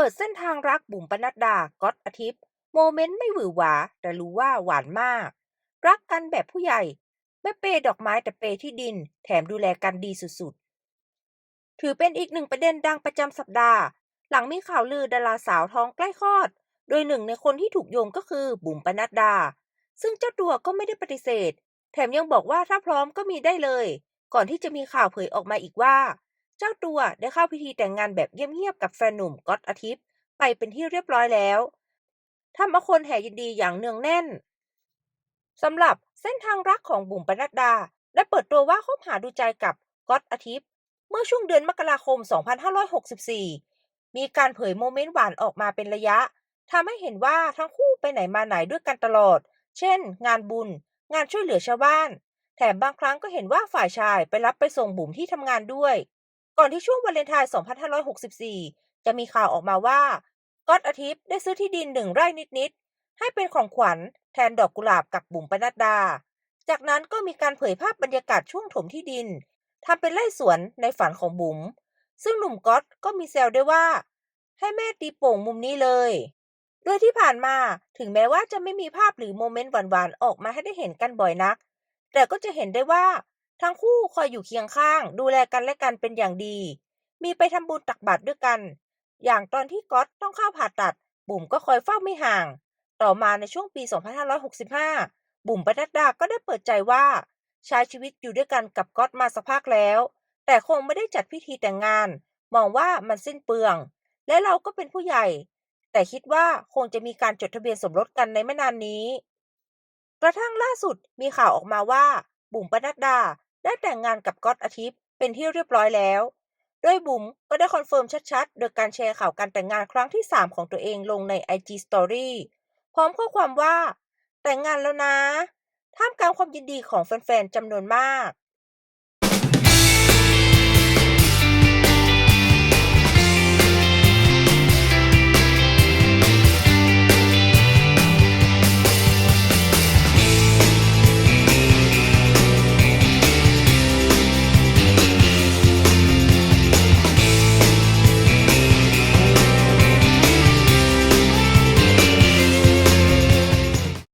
เปิดเส้นทางรักบุ๋มปนัดดาก๊อตอาทิตย์ โมเมนต์ไม่หวือหวา แต่รู้ว่าหวานมาก รักกันแบบผู้ใหญ่ไม่เปย์ดอกไม้แต่เปย์ที่ดิน แถมดูแลกันดีสุดๆ ถือเป็นอีกหนึ่งประเด็นดังประจำสัปดาห์ หลังมีข่าวลือดาราสาวท้องใกล้คลอด โดยหนึ่งในคนที่ถูกโยงก็คือบุ๋มปนัดดา ซึ่งเจ้าตัวก็ไม่ได้ปฏิเสธ แถมยังบอกว่าถ้าพร้อมก็มีได้เลย ก่อนที่จะมีข่าวเผยออกมาอีกว่า เจ้าตัวได้เข้าพิธีแต่งงานแบบเงียบๆกับแฟนหนุ่มก๊อตอาทิตย์ไปเป็นที่เรียบร้อยแล้วทำเอาคนแห่ยินดีอย่างเนืองแน่นสำหรับเส้นทางรักของบุ๋มปนัดดา ได้เปิดตัวว่าคบหาดูใจกับก๊อตอาทิตย์เมื่อช่วงเดือนมกราคม 2564 มีการเผยโมเมนต์หวานออกมาเป็นระยะทำให้เห็นว่าทั้งคู่ไปไหนมาไหนด้วยกันตลอด เช่น งานบุญ งานช่วยเหลือชาวบ้าน แถมบางครั้งก็เห็นว่าฝ่ายชายไปรับไปส่งบุ๋มที่ทำงานด้วย ก่อนที่ช่วงวาเลนไทน์ 2564 จะมีข่าวออกมาว่าก๊อตอาทิตย์ได้ซื้อที่ดินหนึ่งไร่นิดๆ ให้เป็นของขวัญแทนดอกกุหลาบกับบุ๋มปนัดดา จากนั้นก็มีการเผยภาพบรรยากาศช่วงถมที่ดินทำเป็นไร่สวนในฝันของบุ๋ม ซึ่งหนุ่มก๊อตก็มีแซวด้วยว่า ให้แม่ตีโป่งมุมนี้เลย โดยที่ผ่านมาถึงแม้ว่าจะไม่มีภาพหรือโมเมนต์หวานๆ ออกมาให้ได้เห็นกันบ่อยนัก แต่ก็จะเห็นได้ว่า ทั้งคู่คอยอยู่เคียงข้าง ดูแลกันและกันเป็นอย่างดี มีไปทำบุญตักบาตรด้วยกัน อย่างตอนที่ก๊อตต้องเข้าผ่าตัด บุ๋มก็คอยเฝ้าไม่ห่าง ต่อมาในช่วงปี 2565 บุ๋มปนัดดาก็ได้เปิดใจว่าใช้ชีวิตอยู่ด้วยกันกับก๊อตมาสักพักแล้ว แต่คงไม่ได้จัดพิธีแต่งงาน มองว่ามันสิ้นเปลือง และเราก็เป็นผู้ใหญ่ แต่คิดว่าคงจะมีการจดทะเบียนสมรสกันในไม่นานนี้ กระทั่งล่าสุดมีข่าวออกมาว่า บุ๋มปนัดดา ได้แต่งงานกับก๊อตอาทิตย์เป็นที่เรียบร้อยแล้ว โดยบุ๋มก็ได้คอนเฟิร์มชัดๆ โดยการแชร์ข่าวการแต่งงานครั้งที่ 3 ของตัวเองลงใน IG Story พร้อมข้อความว่า แต่งงานแล้วนะ ท่ามกลางความยินดีของแฟนๆจำนวนมาก